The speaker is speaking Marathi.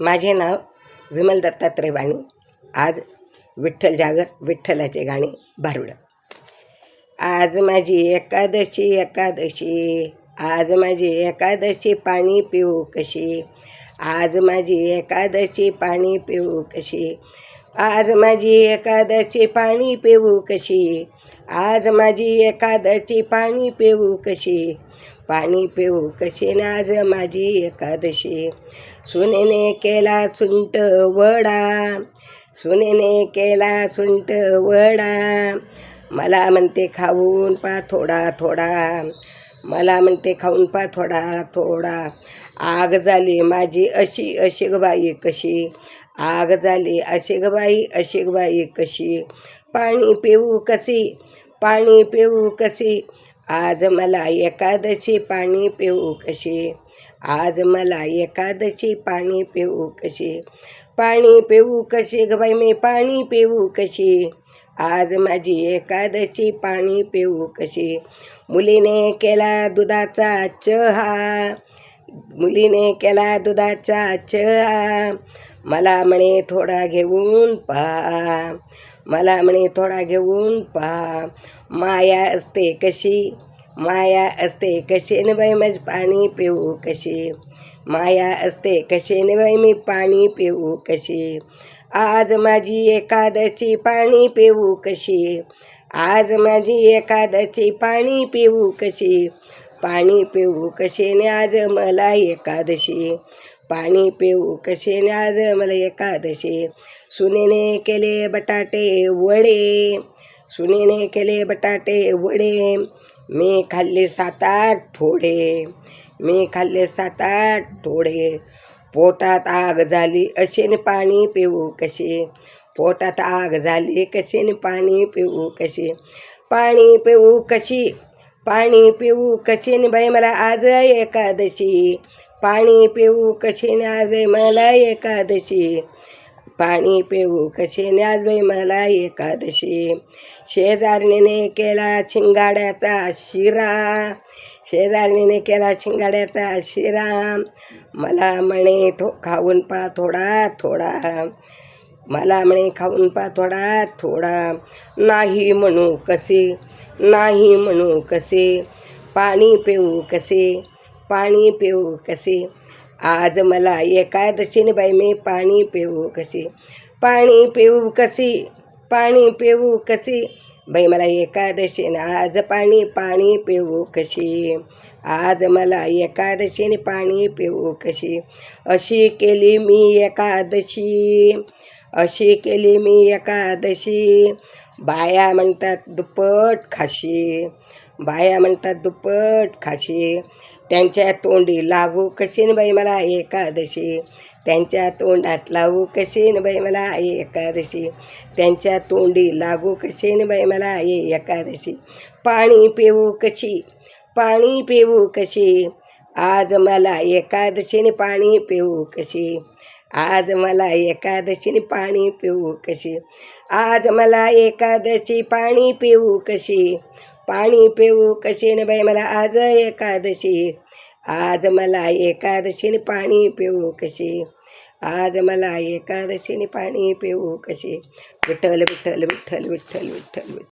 माझे नाव विमल दत्तात्रय वाणी. आज विठ्ठल जागर विठ्ठलाचे गाणे भारुड आज माझी एकादशी एकादशी. आज माझी एकादशी पाणी पिऊ कशी. आज माझी एकादशी पाणी पिऊ कशी. आज माझी एकादशी पाणी पिऊ कशी. आज माझी एकादशी पाणी पिऊ कशी. पाणी पिऊ कशी नाज आज माझी एकादशी? सुनेने केला सुंट वडा. सुनेने केला सुंट वडा. मला म्हणते खाऊन पा थोडा थोडा. मला म्हणते खाऊन पा थोडा थोडा. आग झाली माझी अशी अशी बाई कशी? आग झाली अशी बाई अशी बाई कशी? पाणी पिऊ कशी? पाणी पिऊ कशी? आज मला एकादशी पाणी पिऊ कशी? आज मला एकादशी पाणी पिऊ कशी? पाणी पिऊ कशी ग बाई मी? पाणी पिऊ कशी? आज माझी एकादशी पाणी पिऊ कशी? मुलीने केला दुधाचा चहा. मुलीने केला दुधाचा चहा. मला म्हणे थोडा घेऊन पहा. मला म्हणे थोडा घेऊन पहा. माया असते कशी? माया असते कशी न बाई माझं पाणी पिऊ कशी माया असते कशी न बाई मी पाणी पिऊ कशी आज माझी एकादशी पाणी पिऊ कशी आज माझी एकादशी पाणी पिऊ कशी पाणी पिऊ कशीने आज मला एकादशी? पाणी पिऊ कशीने आज मला एकादशी? सुनेने केले बटाटे वडे. सुनेने केले बटाटे वडे. मी खाल्ले सात आठ थोडे. मी खाल्ले सात आठ थोडे. पोटात आग झाली असेने पाणी पिऊ कसे? पोटात आग झाली कसेने पाणी पिऊ कसे? पाणी पिऊ कशी? पाणी पिऊ कशीने बाई मला आज एकादशी. पाणी पिऊ कशीने आज मला एकादशी. पाणी पिऊ. कसे न्याजबाई मला एकादशी. शेजारणीने केला शिंगाड्याचा शिरा. शेजारणीने केला शिंगाड्याचा शिरा. मला म्हणे थो खाऊन पा थोडा थोडा. मला म्हणे खाऊन पा थोडा थोडा. नाही म्हणू कसे नाही म्हणू कसे. पाणी पिऊ कसे पाणी पिऊ कसे. आज मला एकादशीने बाई मी पाणी पिऊ कशी? पाणी पिऊ कशी? पाणी पिऊ कशी? बाई मला एकादशीने आज पाणी पाणी पिऊ कशी? आज मला एकादशीने पाणी पिऊ कशी? अशी केली मी एकादशी अशी केली मी एकादशी बाया म्हणतात दुप्पट खाशी. बाया म्हणतात दुप्पट खाशी. त्यांच्या तोंडी लागू कशीन बाई मला एकादशी? त्यांच्या तोंडात लागू कशीन बाई मला एकादशी? त्यांच्या तोंडी लागू कशीन बाई मला एकादशी? पाणी पिऊ कशी? पाणी पिऊ कशी? आज मला एकादशीने पाणी पिऊ कशी? आज मला एकादशीने पाणी पिऊ कशी? आज मला एकादशी पाणी पिऊ कशी? पाणी पिऊ कशी न बाई मला आज एकादशी. आज मला एकादशीने पाणी पिऊ कशी? आज मला एकादशीने पाणी पिऊ कशी? विठ्ठल विठ्ठल विठ्ठल विठ्ठल विठ्ठल विठ्ठल